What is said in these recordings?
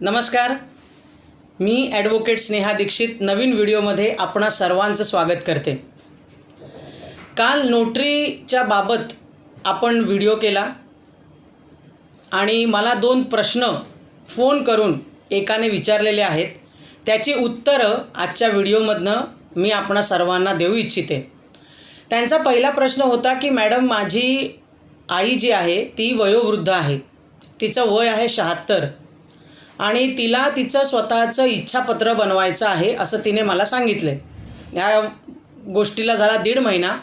नमस्कार. मी ॲडव्होकेट स्नेहा दीक्षित. नवीन व्हिडिओमध्ये आपणा सर्वांचं स्वागत करते. काल नोटरीच्या बाबत आपण व्हिडिओ केला. आणि मला दोन प्रश्न फोन करून एकाने विचारलेले आहेत. त्याची उत्तरं आजच्या व्हिडिओमधनं मी आपणा सर्वांना देऊ इच्छिते. त्यांचा पहिला प्रश्न होता की मॅडम माझी आई जी आहे ती वयोवृद्ध आहे. तिचं वय आहे शहात्तर. आणि तिला तिचं स्वतःचं इच्छापत्र बनवायचं आहे असं तिने मला सांगितलं या गोष्टीला झाला दीड महिना.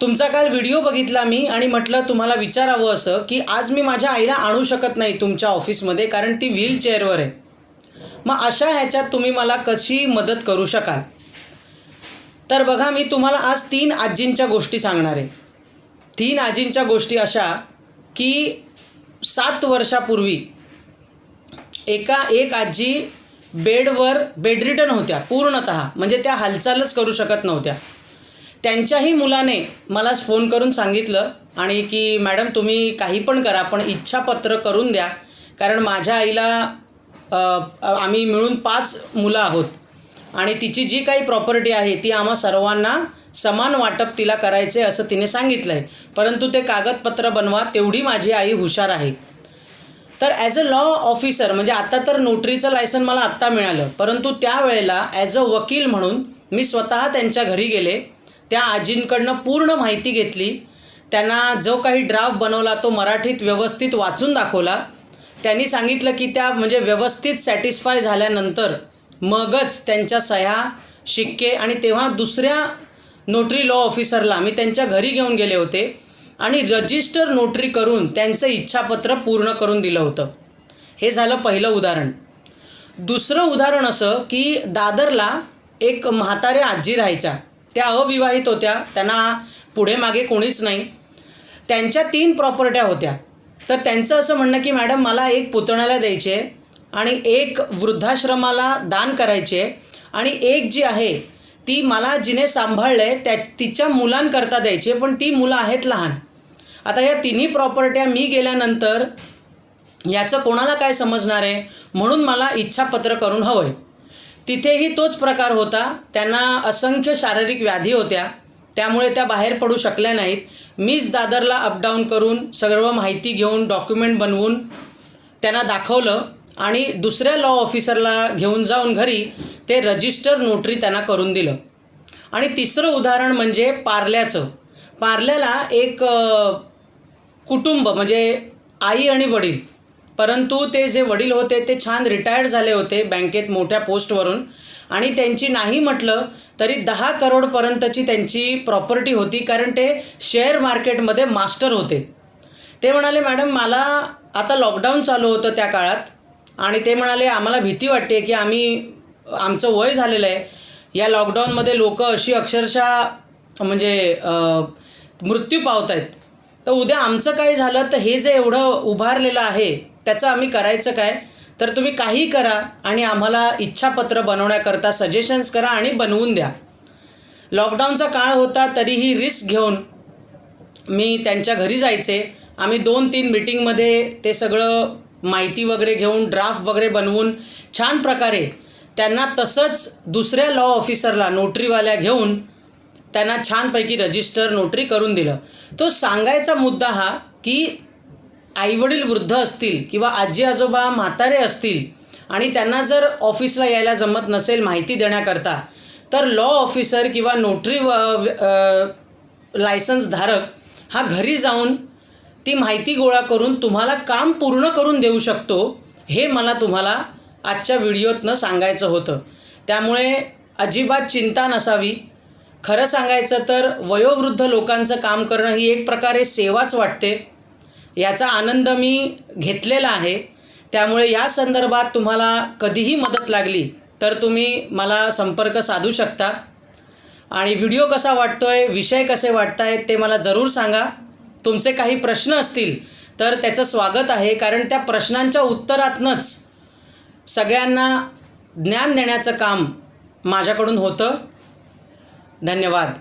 तुमचा काल व्हिडिओ बघितला मी आणि म्हटलं तुम्हाला विचारावं असं की आज मी माझ्या आईला आणू शकत नाही तुमच्या ऑफिसमध्ये कारण ती व्हीलचेअरवर आहे. मग अशा ह्याच्यात तुम्ही मला कशी मदत करू शकाल? तर बघा मी तुम्हाला आज तीन आजींच्या गोष्टी सांगणार आहे. तीन आजींच्या गोष्टी अशा की सात वर्षापूर्वी एका एक आजी बेडवर बेडरिटन होत्या पूर्णत. म्हणजे त्या हालचालच करू शकत नव्हत्या. त्यांच्याही मुलाने मला फोन करून सांगितलं आणि की मॅडम तुम्ही काही पण करा पण इच्छापत्र करून द्या. कारण माझ्या आईला आम्ही मिळून पाच मुलं आहोत. आणि तिची जी काही प्रॉपर्टी आहे ती आम्हा सर्वांना समान वाटप तिला करायचे असं तिने सांगितलं आहे परंतु ते कागदपत्र बनवा तेवढी माझी आई हुशार आहे. तर ॲज अ लॉ ऑफिसर म्हणजे आता तर नोटरीचं लायसन मला आत्ता मिळालं. परंतु त्यावेळेला ॲज अ वकील म्हणून मी स्वतः त्यांच्या घरी गेले. त्या आजींकडनं पूर्ण माहिती घेतली. त्यांना जो काही ड्राफ्ट बनवला तो मराठीत व्यवस्थित वाचून दाखवला. त्यांनी सांगितलं की त्या म्हणजे व्यवस्थित सॅटिस्फाय झाल्यानंतर मगच त्यांच्या सह्या शिक्के आणि तेव्हा दुसऱ्या नोटरी लॉ ऑफिसरला मी त्यांच्या घरी घेऊन गेले होते. आणि रजिस्टर नोटरी करून त्यांचं इच्छापत्र पूर्ण करून दिलं होतं. हे झालं पहिलं उदाहरण. दुसरं उदाहरण असं की दादरला एक म्हातारे आजी राहायच्या. त्या अविवाहित होत्या. त्यांना पुढे मागे कोणीच नाही. त्यांच्या तीन प्रॉपर्ट्या होत्या. तर त्यांचं असं म्हणणं की मॅडम मला एक पुतण्याला द्यायचे आणि एक वृद्धाश्रमाला दान करायचे आणि एक जी आहे ती मला जिने सांभाळलं आहे त्या तिच्या मुलांकरता द्यायचे पण ती मुलं आहेत लहान. आता या तिन्ही प्रॉपर्ट्या मी गेल्यानंतर याचं कोणाला काय समजणार आहे? म्हणून मला इच्छापत्र करून हवं आहे तिथेही तोच प्रकार होता. त्यांना असंख्य शारीरिक व्याधी होत्या. त्यामुळे त्या बाहेर पडू शकल्या नाहीत. मीच दादरला अपडाऊन करून सर्व माहिती घेऊन डॉक्युमेंट बनवून त्यांना दाखवलं आणि दुसऱ्या लॉ ऑफिसरला घेऊन जाऊन घरी ते रजिस्टर नोटरी त्यांना करून दिलं. आणि तिसरं उदाहरण म्हणजे पार्ल्याचं. पार्ल्याला एक कुटुंब म्हणजे आई आणि वडील. परंतु ते जे वडील होते ते छान रिटायर्ड झाले होते बँकेत मोठ्या पोस्टवरून. आणि त्यांची नाही म्हटलं तरी दहा करोडपर्यंतची त्यांची प्रॉपर्टी होती कारण ते शेअर मार्केटमध्ये मास्टर होते. ते म्हणाले मॅडम मला आता लॉकडाऊन चालू होतं त्या काळात. आणि ते म्हणाले आम्हाला भीती वाटते की आम्ही आमचं वय झालेलं आहे. या लॉकडाऊनमध्ये लोक अशी अक्षरशः म्हणजे मृत्यू पावत आहेत तर उद्या आमचं काय झालं तर हे जे एवढं उभारलेलं आहे त्याचं आम्ही करायचं काय? तर तुम्ही काही करा आणि आम्हाला इच्छापत्र बनवण्याकरता सजेशन्स करा आणि बनवून द्या. लॉकडाऊनचा काळ होता तरीही रिस्क घेऊन मी त्यांच्या घरी जायचे. आम्ही दोन तीन मिटिंगमध्ये ते सगळं माहिती वगैरे घेऊन ड्राफ्ट वगैरे बनवून छान प्रकारे त्यांना तसंच दुसऱ्या लॉ ऑफिसरला नोटरीवाल्या घेऊन त्यांना छानपैकी रजिस्टर नोटरी करून दिलं. तो सांगायचा मुद्दा हा की आईवडील वृद्ध असतील किंवा आजी आजोबा म्हातारे असतील आणि त्यांना जर ऑफिसला यायला जमत नसेल माहिती देण्याकरता तर लॉ ऑफिसर किंवा नोटरी लायसन्स धारक हा घरी जाऊन ती माहिती गोळा करून तुम्हाला काम पूर्ण करून देऊ शकतो हे मला तुम्हाला आजच्या व्हिडिओतनं सांगायचं होतं. त्यामुळे अजिबात चिंता नसावी. खरं सांगायचं तर वयोवृद्ध लोकांचं काम करणं ही एक प्रकारे सेवाच वाटते. याचा आनंद मी घेतलेला आहे. त्यामुळे या संदर्भात तुम्हाला कधीही मदत लागली तर तुम्ही मला संपर्क साधू शकता. आणि व्हिडिओ कसा वाटतो आहे विषय कसे वाटत आहेत ते मला जरूर सांगा. तुमचे काही प्रश्न असतील तर त्याचं स्वागत आहे कारण त्या प्रश्नांच्या उत्तरातनंच सगळ्यांना ज्ञान देण्याचं काम माझ्याकडून होतं. धन्यवाद.